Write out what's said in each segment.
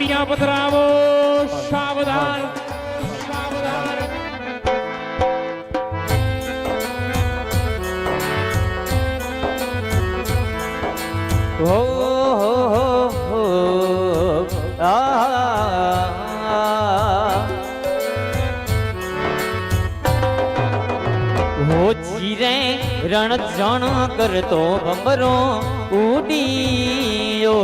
કન્યા પધરાવો સાવધાન સાવધાન હો હો હો આ હો ચીરે રણ જણ કરતો ભમરો ઉડીયો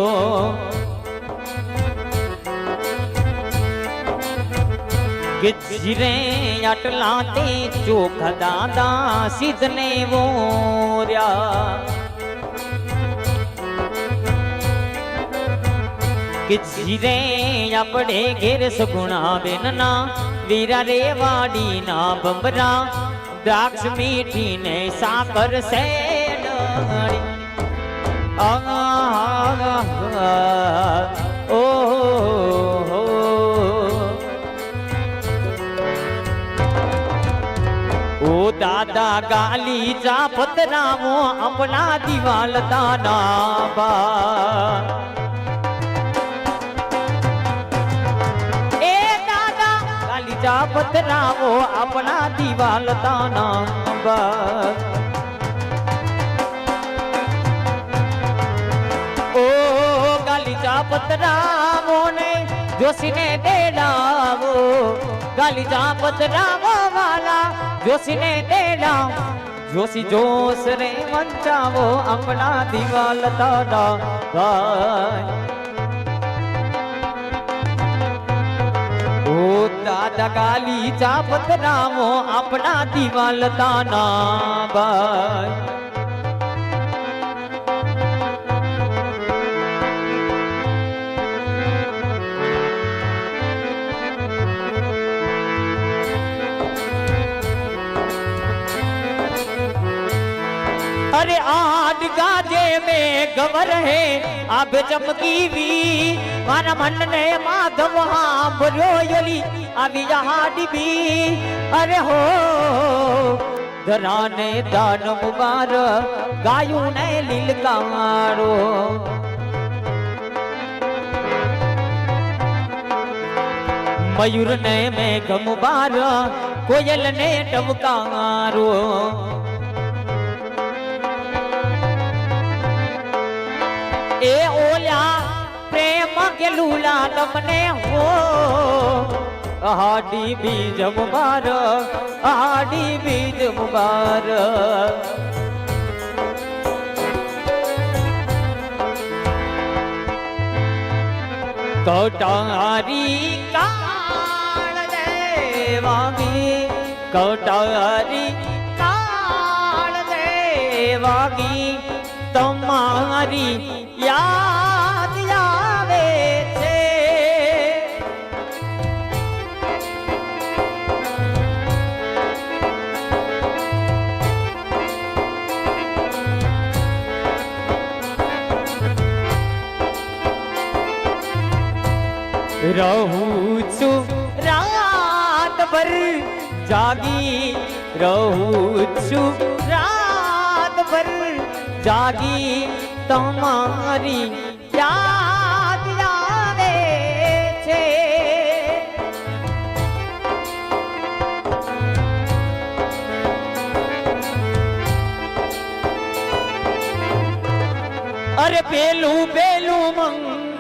ચીરે આટલા તે ચોખા દાદા સિદ્ધને વોર્યા. કે જીરે આપણે ઘેર સગુણા બેનના વીરા રે વાડીના બંબરા દ્રાક્ષ મીઠી ને સાકર સેડણી દાદા ગાલી જા પતરામો આપણા દિવાલ દાના બા ગાલીચા પતરાવો આપણા દિવાલ તાના ઓ ગાલીચા પતરાવો ને જોશીને દેડાવો ગાલીચા પતરાવો વાલા જોશીને દેડાવો જોશી જોશ રે વંચાવો આપણા દિવાલ તાના ભાઈ. ઓ દાદા, ગાલી જા પતરાવો આપણા દિવાલ તાના બાઈ ગાડગા જે મે ગવર હે, આભ ચમકીવી મારા મનને માધવ હાંભર્યો યલી, આવી હાડબી અરે હો, ધરાને દાન મુબાર ગાયું ને લીલકારો મયુર ને મેઘ મુબાર કોયલ ને ટમકારો કે લુલા તમને હો. આડી બીજ મુબાર આડી બીજ મુબાર કટારી કાળ દેવાગી કટારી કાળ દેવાગી તમારી રહું છું. રાત ભર જાગી રહું છું. રાત ભર જાગી તમારી યાદ છે. અરે પેલું પેલું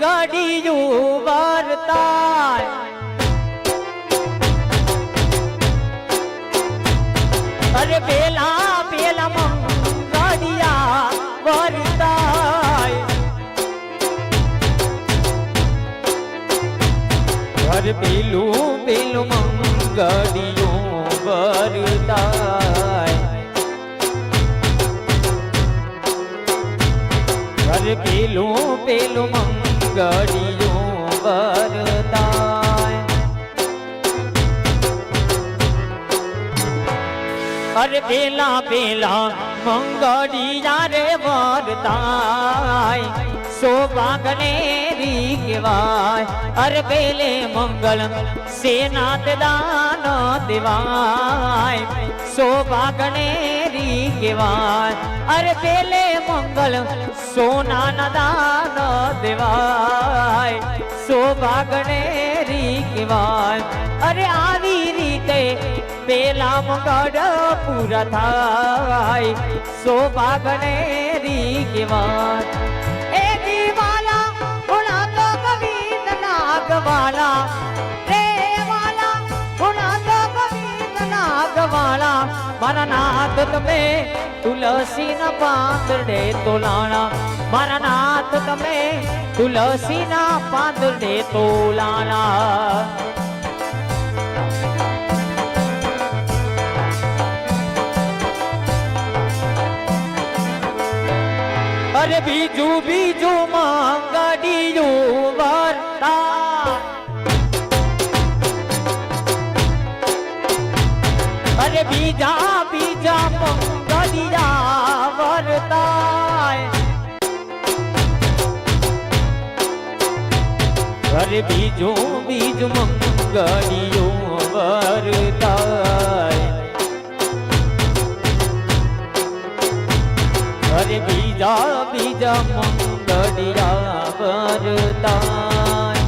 મંગાડિયું વાર્તા અરે પેલા પેલા મંગાડિયા વારતાય અરે પેલું પેલું મંગાડિયું વાર્તા ઘર પેલું પેલું મંગળિયું વરદાય અરે પેલા પેલા મંગળિયા રે વરદાય સોભાગને રી કહેવાય અરે પેલે મંગળ સેનાત દાન દેવાય. સૌભાગને રી કેવાય અરે પેલે મંગલ સોના ના દાન દેવાય. શોભા ગણેરી કેવાય અરે આવી રીતે પેલા મંગળ પૂરા થાય. શોભા ગણેરી કેવાય એ દીવાલા ગુણા તો કવિ નાગવાલા. મારા નાથ તમે તુલસી ના પાંદડે તોલાણા. મારા નાથ તમે તુલસી ના પાંદડે તોલાણા. અરે બીજું બીજું મંગડિયું અરે બીજું બીજું મંગળીઓ વરતાય અરે બીજા બીજા મંગળિયા વરતાય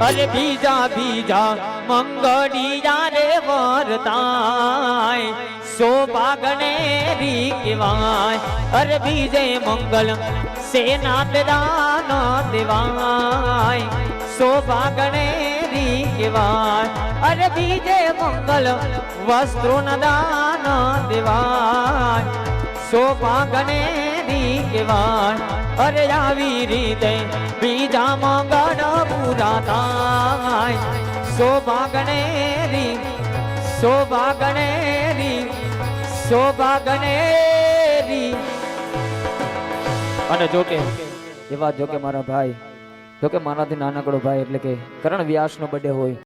અરે બીજા બીજા મંગળિયા રે વરતાય સૌભાગને રી કહેવાય અરે બીજે મંગલ સેના દાન દેવાય. સૌભાગને રી કહેવાય અરે બીજે મંગલ વસ્ત્રો દાન દેવાય. સૌભાગને રી કહેવાય અરે આવી રીતે બીજા મંગળ પૂરા થાય. સૌભાગને રી સૌભાગને રી સૌભાગને ગણેરી. અને જોકે એવા જોકે મારા ભાઈ જોકે મારાથી નાનકડો ભાઈ એટલે કે કરણ વ્યાસનો બર્થડે હોય.